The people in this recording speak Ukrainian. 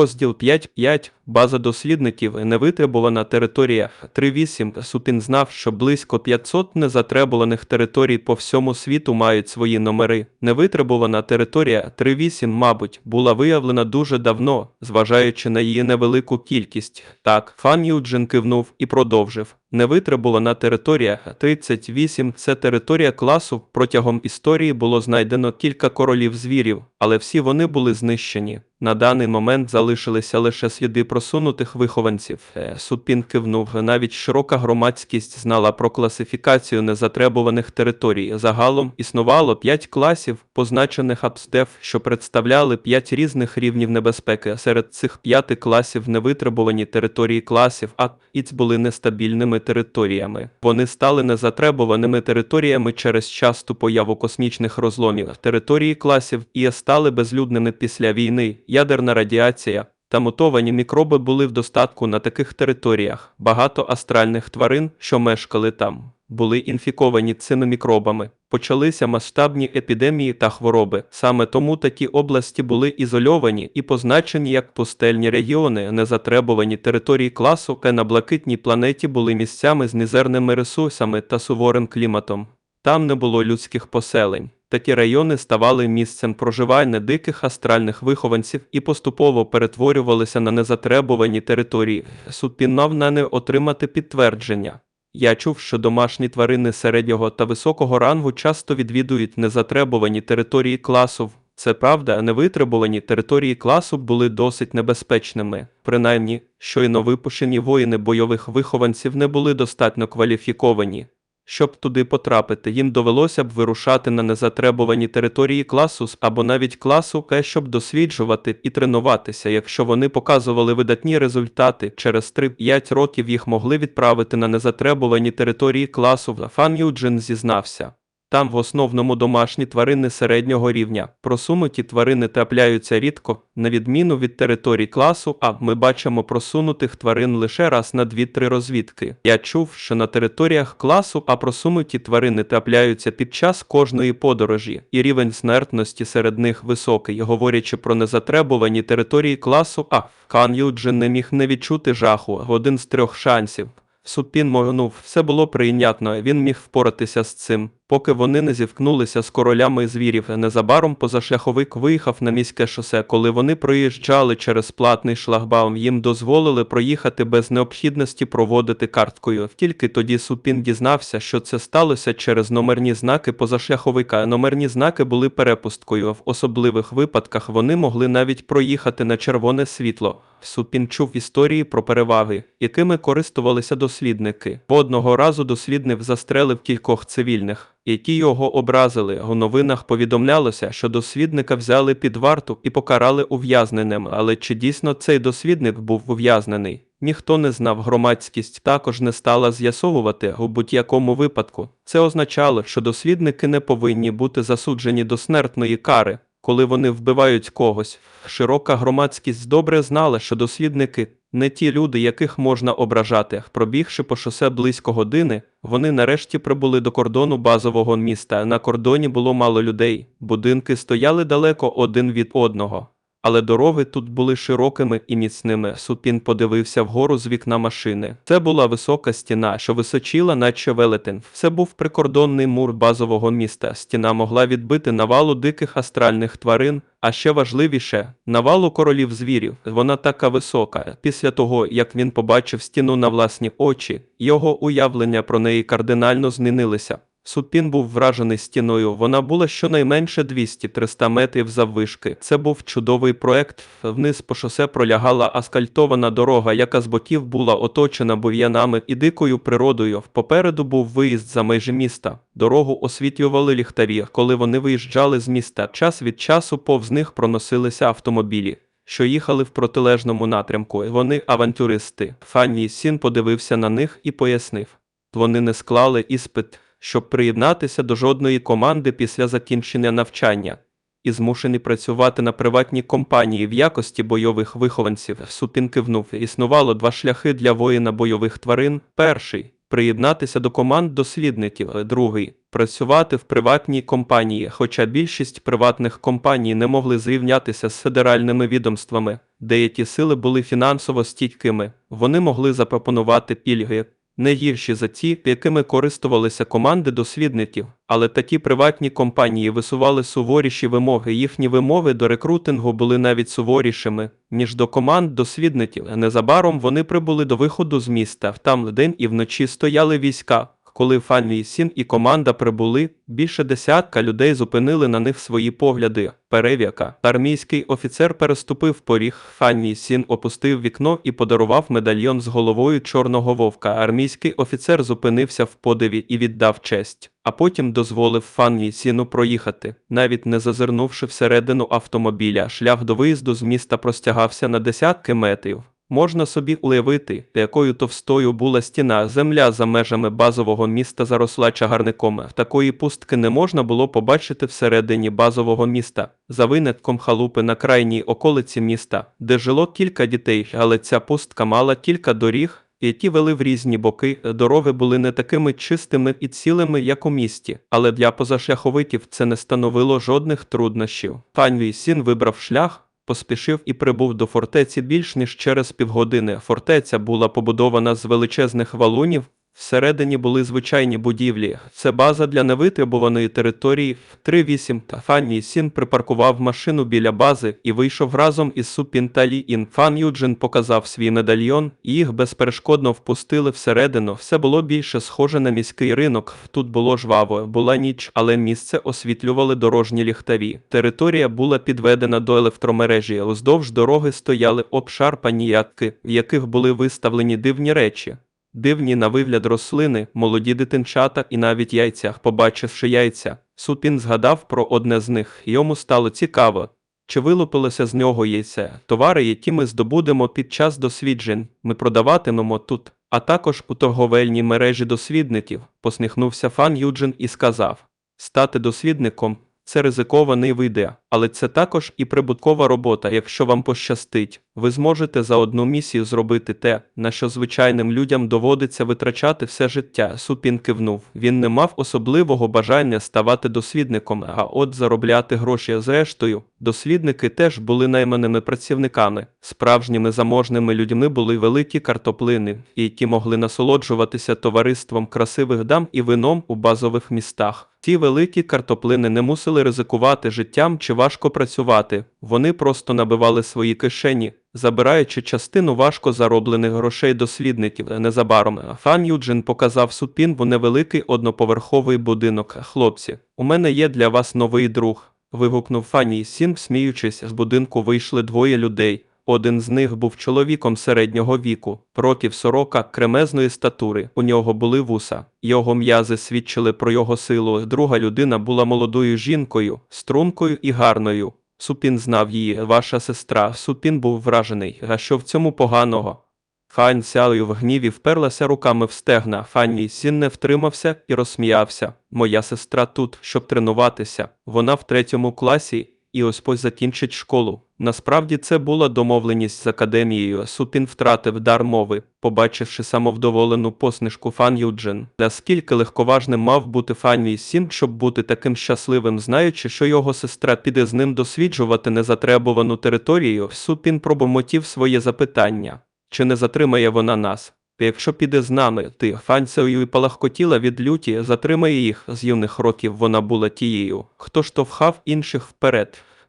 Розділ 5.5. База дослідників невитребувана територія 3.8. Сутин знав, що близько 500 незатребуваних територій по всьому світу мають свої номери. Невитребувана територія 3.8, мабуть, була виявлена дуже давно, зважаючи на її невелику кількість. Так, Фан Юджин кивнув і продовжив. Невитребувана територія 38 – це територія класу. Протягом історії було знайдено кілька королів звірів, але всі вони були знищені. На даний момент залишилися лише сліди просунутих вихованців. Е, Супін кивнув. Навіть широка громадськість знала про класифікацію незатребуваних територій. Загалом існувало п'ять класів, позначених Апсдев, що представляли п'ять різних рівнів небезпеки. Серед цих п'яти класів невитребувані території класів А іць були нестабільними територіями. Вони стали незатребуваними територіями через часту появу космічних розломів. Території класів І стали безлюдними після війни. Ядерна радіація та мутовані мікроби були в достатку на таких територіях. Багато астральних тварин, що мешкали там, були інфіковані цими мікробами. Почалися масштабні епідемії та хвороби. Саме тому такі області були ізольовані і позначені як пустельні регіони, незатребувані території класу, К на блакитній планеті були місцями з мізерними ресурсами та суворим кліматом. Там не було людських поселень. Такі райони ставали місцем проживання диких астральних вихованців і поступово перетворювалися на незатребувані території. Суд пінав на не отримати підтвердження. Я чув, що домашні тварини середнього та високого рангу часто відвідують незатребувані території класу. Це правда, невитребувані території класу були досить небезпечними. Принаймні, щойно випущені воїни бойових вихованців не були достатньо кваліфіковані. Щоб туди потрапити, їм довелося б вирушати на незатребувані території класу С або навіть класу К, щоб досліджувати і тренуватися. Якщо вони показували видатні результати, через 3-5 років їх могли відправити на незатребувані території класу. Фан Юджин зізнався. Там в основному домашні тварини середнього рівня. Просунуті тварини трапляються рідко, на відміну від територій класу, а ми бачимо просунутих тварин лише раз на 2-3 розвідки. Я чув, що на територіях класу А просунуті тварини трапляються під час кожної подорожі, і рівень смертності серед них високий, говорячи про незатребувані території класу А. Кан Юджин не міг не відчути жаху, один з трьох шансів. Супін моргнув, все було прийнятно, він міг впоратися з цим. Поки вони не зіткнулися з королями звірів, незабаром позашляховик виїхав на міське шосе. Коли вони проїжджали через платний шлагбаум, їм дозволили проїхати без необхідності проводити карткою. Тільки тоді Супін дізнався, що це сталося через номерні знаки позашляховика. Номерні знаки були перепусткою. В особливих випадках вони могли навіть проїхати на червоне світло. Супін чув історії про переваги, якими користувалися дослідники. По одного разу дослідник застрелив кількох цивільних, які його образили. У новинах повідомлялося, що дослідника взяли під варту і покарали ув'язненим. Але чи дійсно цей дослідник був ув'язнений? Ніхто не знав, громадськість також не стала з'ясовувати у будь-якому випадку. Це означало, що дослідники не повинні бути засуджені до смертної кари коли вони вбивають когось. Широка громадськість добре знала, що дослідники не ті люди, яких можна ображати. Пробігши по шосе близько години, вони нарешті прибули до кордону базового міста. На кордоні було мало людей, будинки стояли далеко один від одного. Але дороги тут були широкими і міцними. Супін подивився вгору з вікна машини. Це була висока стіна, що височила, наче велетен. Це був прикордонний мур базового міста. Стіна могла відбити навалу диких астральних тварин, а ще важливіше навалу королів звірів. Вона така висока. Після того, як він побачив стіну на власні очі, його уявлення про неї кардинально змінилися. Супін був вражений стіною. Вона була щонайменше 200-300 метрів заввишки. Це був чудовий проект. Вниз по шосе пролягала аскальтована дорога, яка з боків була оточена бур'янами і дикою природою. Попереду був виїзд за межі міста. Дорогу освітлювали ліхтарі. Коли вони виїжджали з міста, час від часу повз них проносилися автомобілі. Що їхали в протилежному напрямку, вони авантюристи. Фанні Сін подивився на них і пояснив: вони не склали іспит щоб приєднатися до жодної команди після закінчення навчання, і змушені працювати на приватній компанії в якості бойових вихованців. Супін кивнув. Існувало два шляхи для воїна бойових тварин. Перший приєднатися до команд дослідників, другий працювати в приватній компанії, хоча більшість приватних компаній не могли зрівнятися з федеральними відомствами. Деякі сили були фінансово стійкими, вони могли запропонувати пільги, не гірші за ті, якими користувалися команди дослідників, але такі приватні компанії висували суворіші вимоги. Їхні вимоги до рекрутингу були навіть суворішими, ніж до команд дослідників. Незабаром вони прибули до виходу з міста. Там день і вночі стояли війська. Коли Фанні Сін і команда прибули, більше десятка людей зупинили на них свої погляди. Перев'яка. Армійський офіцер переступив поріг. Фанні Сін опустив вікно і подарував медальйон з головою чорного вовка. Армійський офіцер зупинився в подиві і віддав честь, а потім дозволив Фанні Сіну проїхати. Навіть не зазирнувши всередину автомобіля, шлях до виїзду з міста простягався на десятки метрів. Можна собі уявити, якою товстою була стіна земля за межами базового міста заросла чагарником. Такої пустки не можна було побачити всередині базового міста, за винятком халупи на крайній околиці міста, де жило кілька дітей, але ця пустка мала кілька доріг, які вели в різні боки. Дороги були не такими чистими і цілими, як у місті, але для позашляховиків це не становило жодних труднощів. Фанвій Сін вибрав шлях поспішив і прибув до фортеці більш ніж через півгодини. Фортеця була побудована з величезних валунів. Всередині були звичайні будівлі. Це база для невитребуваної території. 3-8 та Фанні Сін припаркував машину біля бази і вийшов разом із Супін та Лі Ін. Фан Юджин показав свій медальйон, і їх безперешкодно впустили всередину. Все було більше схоже на міський ринок. Тут було жваво, була ніч, але місце освітлювали дорожні ліхтарі. Територія була підведена до електромережі. Уздовж дороги стояли обшарпані ятки, в яких були виставлені дивні речі. Дивні на вигляд рослини, молоді дитинчата і навіть яйця. Побачивши яйця, Супін згадав про одне з них. Йому стало цікаво, чи вилупилося з нього яйця. Товари, які ми здобудемо під час досліджень, ми продаватимемо тут, а також у торговельній мережі дослідників, посміхнувся Фан Юджин і сказав: стати дослідником це ризикований видео, але це також і прибуткова робота. Якщо вам пощастить, ви зможете за одну місію зробити те, на що звичайним людям доводиться витрачати все життя. Супін кивнув. Він не мав особливого бажання ставати дослідником, а от заробляти гроші зрештою. Дослідники теж були найманими працівниками. Справжніми заможними людьми були великі картоплини, які могли насолоджуватися товариством красивих дам і вином у базових містах. Ті великі картоплини не мусили ризикувати життям чи важко працювати, вони просто набивали свої кишені, забираючи частину важко зароблених грошей дослідників. Незабаром Фан Юджин показав Супінву невеликий одноповерховий будинок. Хлопці, у мене є для вас новий друг. вигукнув Фанні Сін, сміючись, з будинку вийшли двоє людей. Один з них був чоловіком середнього віку, років сорока, кремезної статури. У нього були вуса. Його м'язи свідчили про його силу. Друга людина була молодою жінкою, стрункою і гарною. Супін знав її, ваша сестра. Супін був вражений. А що в цьому поганого? Фань сялою в гніві вперлася руками в стегна. Фанні Сін не втримався і розсміявся. Моя сестра тут, щоб тренуватися. Вона в третьому класі і ось ось закінчить школу. Насправді це була домовленість з академією. Супін втратив дар мови, побачивши самовдоволену посмішку Фан Юджин. Наскільки легковажним мав бути Фанні Сін, щоб бути таким щасливим, знаючи, що його сестра піде з ним досліджувати незатребувану територію, Супін пробомотів своє запитання. Чи не затримає вона нас? Якщо піде з нами, ти фанцею і палахкотіла від люті, затримає їх з юних років вона була тією, хто штовхав інших вперед.